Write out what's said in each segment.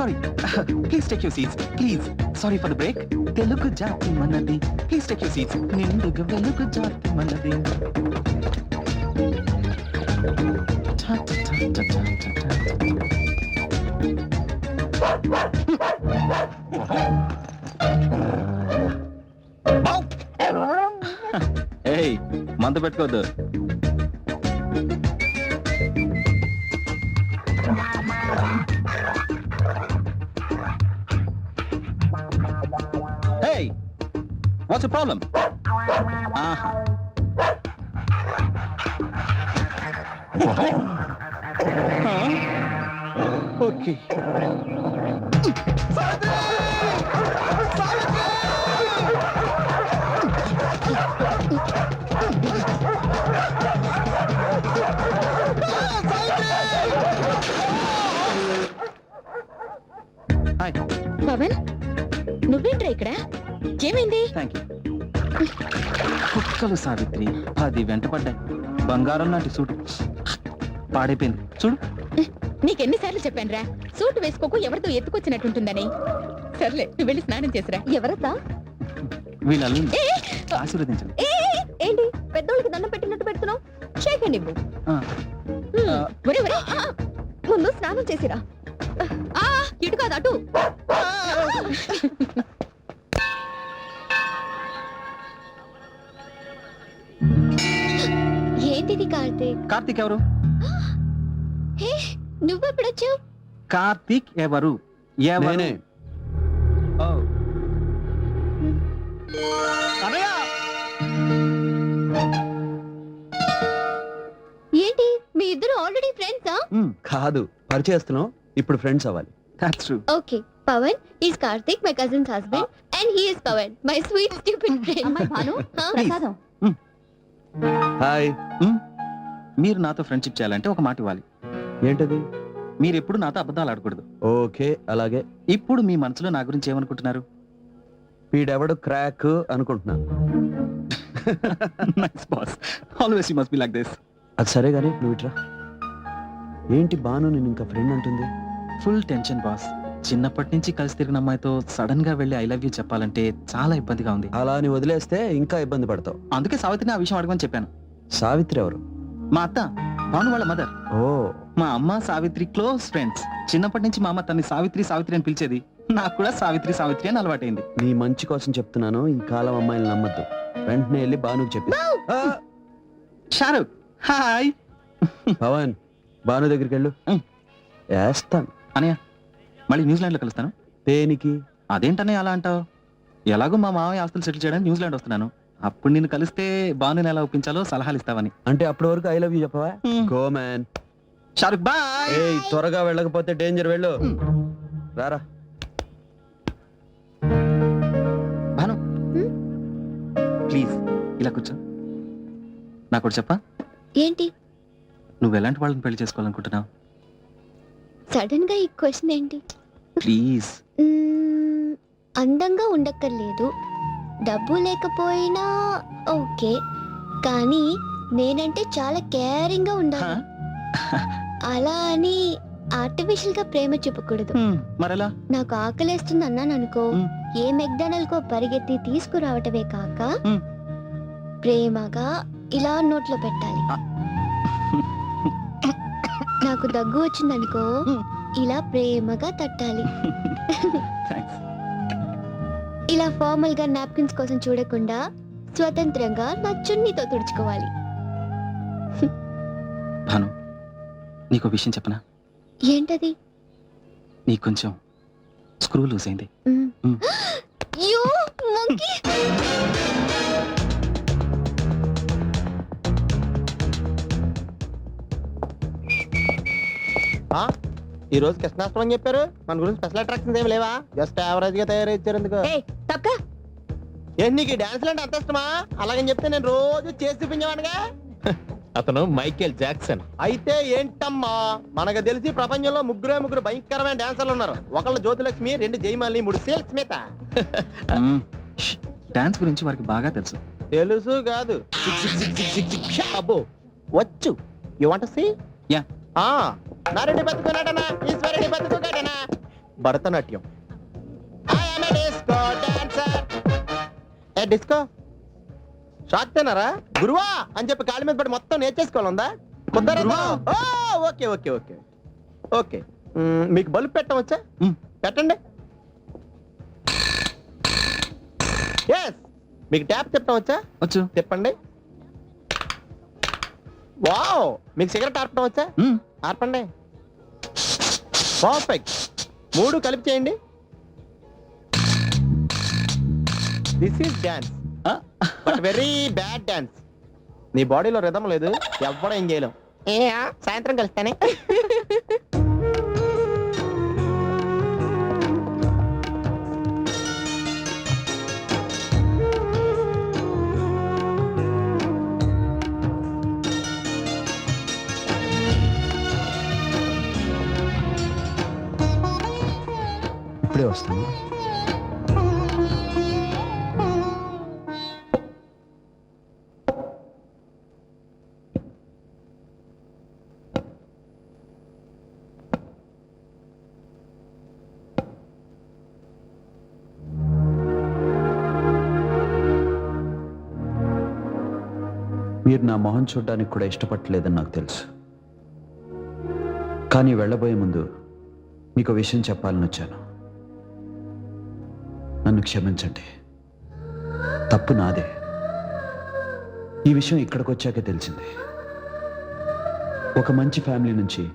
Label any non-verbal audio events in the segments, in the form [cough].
Sorry please take you seats please sorry for the break Telugu జాతి మనది. Please take you seats నిండుగా వెలుగు జాతి మనది. చా, చా, [laughs] ఏయ్ మంత పెట్టుకోవద్దు. What's the problem? Uh-huh. Huh? Okay. Hi, Pawan నువ్వేంట్రా ఇక్కడ ఏమైంది థ్యాంక్ యూ కుక్కలు సావిత్రి పది వెంట పడ్డాయి. బంగారం లాంటి సూట్. పాడైపోయింది. చూడు. నీకెన్నిసార్లు చెప్పానురా? సూట్ వేసుకోకు ఎవరితో ఎత్తుకొచ్చినట్టుంటుందని. సర్లే నువ్వు వెళ్ళి స్నానం చేసిరా. ఎవరతా వీళ్ళ ఆశీర్వదించండి. ఏంటి? పెద్దోళ్ళకి దండం పెట్టినట్టు పెడుతున్నావు? చేయకండి ముందు స్నానం చేసిరా. ఆ, ఇటు కాదు అటు. ఏంటిది కార్తీక్. కార్తీక్ ఎవరు? [gasps] హే నువ్వెప్పుడొచ్చావు? కార్తీక్ ఎవరు? ఎవరు? నేనే. ఓ. అన్నయ్య! ఏంటి మీ ఇద్దరు ఆల్రెడీ ఫ్రెండ్సా కాదు పరిచయస్తున్నాం ఇప్పుడు ఫ్రెండ్స్ అవ్వాలి. That's true. Okay Pavan is Karthik my cousins husband and he is Pavan my sweet stupid friend Bhanu ప్రసాదం. హాయ్ మీరు నాతో ఫ్రెండ్షిప్ చేయాలంటే ఒక మాట ఇవ్వాలి. ఏంటది? మీరు ఎప్పుడు నాతో అబద్ధాలు ఆడకూడదు. ఓకే అలాగే. ఇప్పుడు మీ మనసులో నా గురించి ఏమనుకుంటున్నారు? వీడెవడు క్రాక్ అనుకుంటున్నా nice boss always you must be like this అది సరే గానీ నువ్వు ఇట్రా. ఏంటి బాను నేను ఇంకా ఫ్రెండ్ అంటుంది? ఫుల్ టెన్షన్ బాస్ చిన్నప్పటి నుంచి కలిసి తిరిగిన అమ్మాయితో సడన్గా వెళ్ళి ఐ లవ్ యూ చెప్పాలంటే చాలా ఇబ్బందిగా ఉంది. అలా అని వదిలేస్తే ఇంకా ఇబ్బంది పడతావు. అందుకే సావిత్రిని ఆ విషయం అడగమని చెప్పాను. సావిత్రి ఎవరు? మా అత్త భాను వాళ్ళ మదర్ ఓ. మా అమ్మ సావిత్రి క్లోజ్ ఫ్రెండ్స్ చిన్నప్పటి నుంచి మా అమ్మ తన్ని సావిత్రి సావిత్రి అని పిలిచేది. నాకు కూడా సావిత్రి సావిత్రి అని అలవాటైంది. నీ మంచి కోసం చెప్తున్నాను ఈ కాలం అమ్మాయిని నమ్మద్దు. వెంటనే వెళ్ళి బానుకి చెప్పి. షారుఖ్ హాయ్. పవన్ బాను దగ్గరికి వెళ్ళు. వేస్తాను. అనయ్య మళ్ళీ న్యూజిలాండ్లో కలుస్తాను. దేనికి? అదేంటనే అలా అంటావు? ఎలాగో మా మామయ్య ఆస్తులు సెటిల్ చేయడానికి న్యూజిలాండ్ వస్తున్నాను. అప్పుడు నిన్ను కలిస్తే బాను ఎలా ఒప్పించాలో సలహాలు ఇస్తావని. అంటే అప్పటి వరకు ఐ లవ్ యూ చెప్పవా? Go man Shahrukh bye. ఏయ్ త్వరగా వెళ్ళకపోతే డేంజర్ వెళ్ళు. రారా. భాను హ్మ్? ప్లీజ్ ఇలా కూర్చో. నాకు ఒకటి చెప్పా? ఏంటి? నువ్వు ఎలాంటి వాళ్ళని పెళ్ళి చేసుకోవాలనుకుంటున్నావు? సడన్గా ఈ క్వశ్చన్ ఏంటి? ప్లీజ్. అందంగా ఉండక్కర్లేదు. డబ్బు లేకపోయినా ఓకే కానీ నేనంటే చాలా కేరింగ్గా ఉండాలి అలా అని ఆర్టిఫిషియల్గా ప్రేమ చూపకూడదు మరెలా నాకు ఆకలేస్తుంది అన్నాను అనుకో. ఏ మెక్డానల్ కో పరిగెత్తి తీసుకురావటమే కాక. ప్రేమగా ఇలా నోట్లో పెట్టాలి. నాకు దగ్గు వచ్చిందనుకో. ఇలా ప్రేమగా తట్టాలి [laughs] థ్యాంక్స్ ఇలా ఫార్మల్గా నాప్కిన్స్ కోసం చూడకుండా స్వతంత్రంగా నా చున్నీతో తుడుచుకోవాలి. భాను నీకు ఒక విషయం చెప్పనా? ఏంటది? నీకు కొంచెం స్క్రూ లూజ్ అయింది. యో! ఈ రోజు కృష్ణాష్టమం అని చెప్పారు. మన గురించి స్పెషల్ అట్రాక్షన్స్ ఏమి లేవా? జస్ట్ యావరేజ్గా తయారు ఇచ్చారు ఎందుకు? తక్క ఏంటి నీకు డాన్స్ అంటే అంత ఇష్టమా అలాగని చెప్తే నేను రోజు చేసి చూపించేవాడిగా [laughs] అతను మైకేల్ జాక్సన్. అయితే ఏంటమ్మా? మనకు తెలిసి ప్రపంచంలో ముగ్గురే ముగ్గురు భయంకరమైన డాన్సర్లు ఉన్నారు. ఒకళ్ళు జ్యోతిలక్ష్మి రెండు జయమాలి మూడు సేల్ స్మిత [laughs] డాన్స్ గురించి వారికి బాగా తెలుసు. తెలుసు కాదు. అబ్బో. వచ్చు. You want see? Yeah. ఆ. నారెడ్డి బతుకున్నాడనా ఈశ్వరెడ్డి బతుకున్నాడనా భరతనాట్యం. ఏ డిస్కో? షాక్ తిన్నారా? గురువా అని చెప్పి కాళ్ళ మీద పడి మొత్తం నేర్చేసుకోవాలందా? కుదరదు ఓకే ఓకే ఓకే. ఓకే. మీకు బల్బ్ పెట్టవచ్చా. పెట్టండి. ఎస్ మీకు ట్యాప్ తిప్పడం వచ్చా? వచ్చు. తిప్పండి. వావ్ మీకు సిగరెట్ ఆర్పడం వచ్చా? ఆర్పండి. పర్ఫెక్ట్ మూడు కలిపి చేయండి. This is dance but very bad dance నీ బాడీలో రిధం లేదు. ఎవ్వడం ఏం చేయలేం ఏ సాయంత్రం కలుస్తానే. [laughs] మీరు నా మొహం చూడడానికి కూడా ఇష్టపడలేదని నాకు తెలుసు. కానీ వెళ్ళబోయే ముందు మీకు విషయం చెప్పాలని వచ్చాను. నన్ను క్షమించండి. తప్పు నాదే. ఈ విషయం ఇక్కడికి వచ్చాకే తెలిసింది. ఒక మంచి ఫ్యామిలీ నుంచి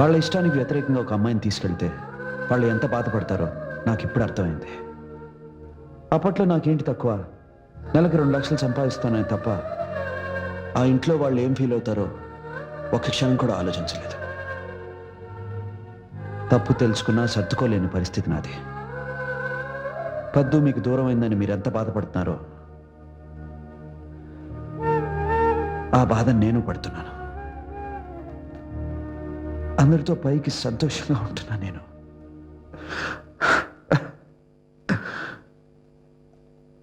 వాళ్ళ ఇష్టానికి వ్యతిరేకంగా ఒక అమ్మాయిని తీసుకెళ్తే వాళ్ళు ఎంత బాధపడతారో నాకు ఇప్పుడు అర్థమైంది. అప్పట్లో నాకేంటి తక్కువ? నెలకు రెండు లక్షలు సంపాదిస్తానని తప్ప ఆ ఇంట్లో వాళ్ళు ఏం ఫీల్ అవుతారో ఒక క్షణం కూడా ఆలోచించలేదు. తప్పు తెలుసుకున్నా సర్దుకోలేని పరిస్థితి నాది. పద్దు మీకు దూరమైందని మీరు ఎంత బాధపడుతున్నారో ఆ బాధ నేను పడుతున్నాను. అందరితో పైకి సంతోషంగా ఉంటున్నా నేను.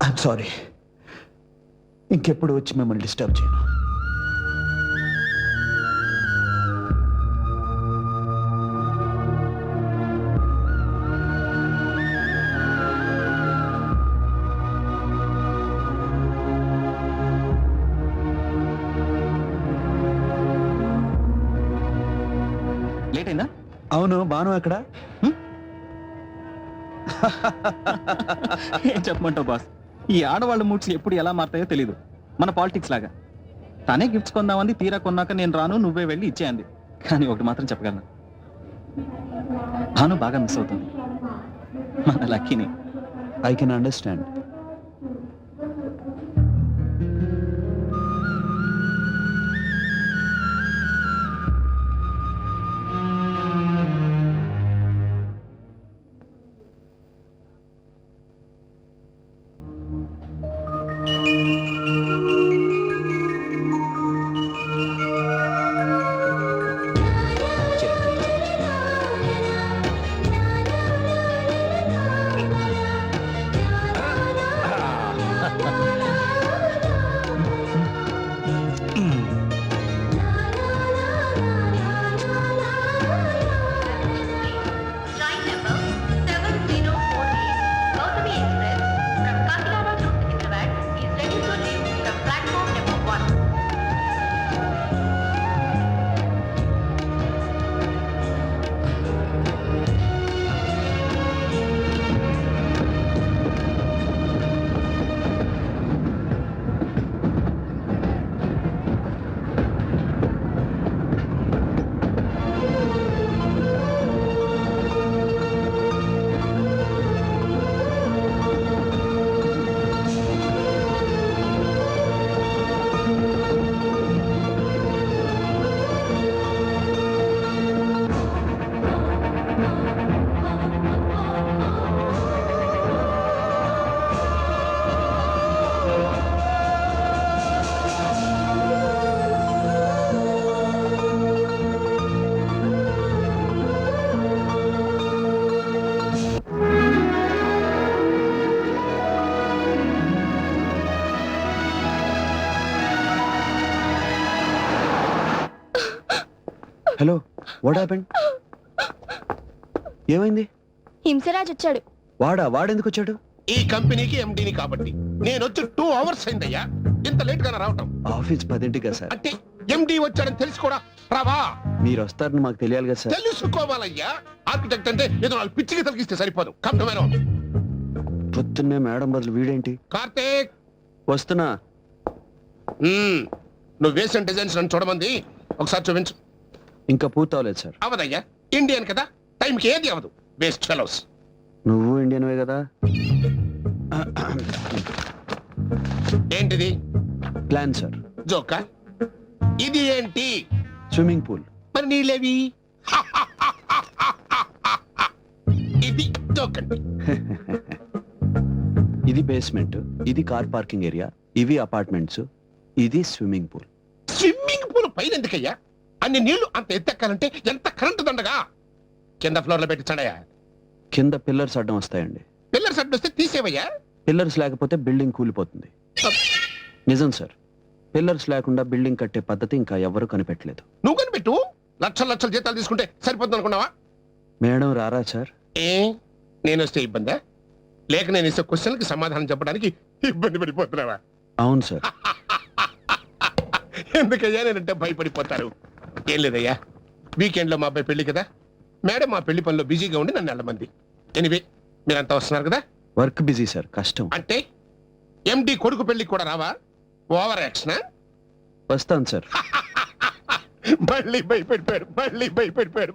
ఐఎమ్ సారీ ఇంకెప్పుడు వచ్చి మిమ్మల్ని డిస్టర్బ్ చేయను. లేట్ అయిందా? అవును బాను ఎక్కడ? [laughs] ఏం చెప్పమంటావు బాస్? ఈ ఆడవాళ్ళ మూడ్స్ ఎప్పుడు ఎలా మారుతాయో తెలియదు మన పాలిటిక్స్ లాగా. తనే గిఫ్ట్స్ కొందామంది తీరా కొన్నాక నేను రాను నువ్వే వెళ్ళి ఇచ్చేయండి. కానీ ఒకటి మాత్రం చెప్పగలను. భాను బాగా మిస్ అవుతుంది. మన లక్కీని. I can understand hello what happened ఏమైంది? హింసరాజ్ వచ్చాడు వాడా వాడెందుకు వచ్చాడు ఈ కంపెనీకి ఎండిని కాబట్టి నేను వచ్చి టూ అవర్స్ అయిందయ్యా. ఇంత లేట్గా రావటం. ఆఫీస్ పదింటికి కదా సార్? అంటే ఎండి వచ్చాడని తెలిసి కూడా. రావా? మీరు వస్తారని మాకు తెలియాలి కదా సార్. తెలుసుకోవాలయ్యా. ఆర్కిటెక్ట్ అంటే ఏదో నాలుగు పిచ్చికి తలిగిస్తే సరిపోదు. కమ్ టు పొద్దున్నే మేడం బదులు వీడేంటి? కార్తీక్! వస్తున్నా. నువ్వు వేసిన డిజైన్స్ నన్ను చూడమంది. ఒకసారి చూపించు. ఇంకా పూర్తవలేదు సార్. అవదయ్యా ఇండియన్ కదా టైంకి ఏది అవదు బేస్ట్ ఫెలోస్ నువ్వు ఇండియన్వే కదా? ఏంటిది? Plan sir. జోకా? ఇది ఏంటి? స్విమ్మింగ్ పూల్ మరి నీళ్ళేవి? [laughs] ఇది జోకండి. [laughs] ఇది బేస్మెంట్ ఇది కార్ పార్కింగ్ ఏరియా ఇవి అపార్ట్మెంట్స్ ఇది స్విమ్మింగ్ పూల్ స్విమ్మింగ్ పూల్ పైన ఎందుకయ్యా? అన్ని నీళ్ళు అంత ఎత్తెక్కాలంటే ఎంత కరెంటు దండగా? కింద ఫ్లోర్లో పెట్టించడయా కింద పిల్లర్స్ అడ్డం వస్తాయండి. పిల్లర్స్ అడ్డు వస్తే తీసేవయ్యా? పిల్లర్స్ లేకపోతే బిల్డింగ్ కూలిపోతుంది. నిజం సార్ పిల్లర్స్ లేకుండా బిల్డింగ్ కట్టే పద్ధతి ఇంకా ఎవరు కనిపెట్టలేదు. నువ్వు కనిపెట్టు. లక్షల లక్షల జీతాలు తీసుకుంటే సరిపోతుంది అనుకున్నావా? మేడం రారా సార్ ఏ? నేను వస్తే ఇబ్బందా? లేక నేను ఇస్తే క్వశ్చన్కి సమాధానం చెప్పడానికి ఇబ్బంది పడిపోతున్నావా? అవును సార్ [laughs] ఎందుకయ్యా? నేనంటే భయపడిపోతారు. ఏం లేదయ్యా. వీకెండ్లో మా అబ్బాయి పెళ్ళి కదా. మేడం మా పెళ్ళి పనిలో బిజీగా ఉండి నన్ను వెళ్ళమంది. ఎనివే మీరంతా వస్తున్నారు కదా? వర్క్ బిజీ సార్ కష్టం. అంటే ఎండి కొడుకు పెళ్ళికి కూడా రావా? ఓవర్ యాక్షన్ వస్తాను సార్ [laughs] మళ్ళీ భయపడిపోయాడు మళ్ళీ భయపడిపోయాడు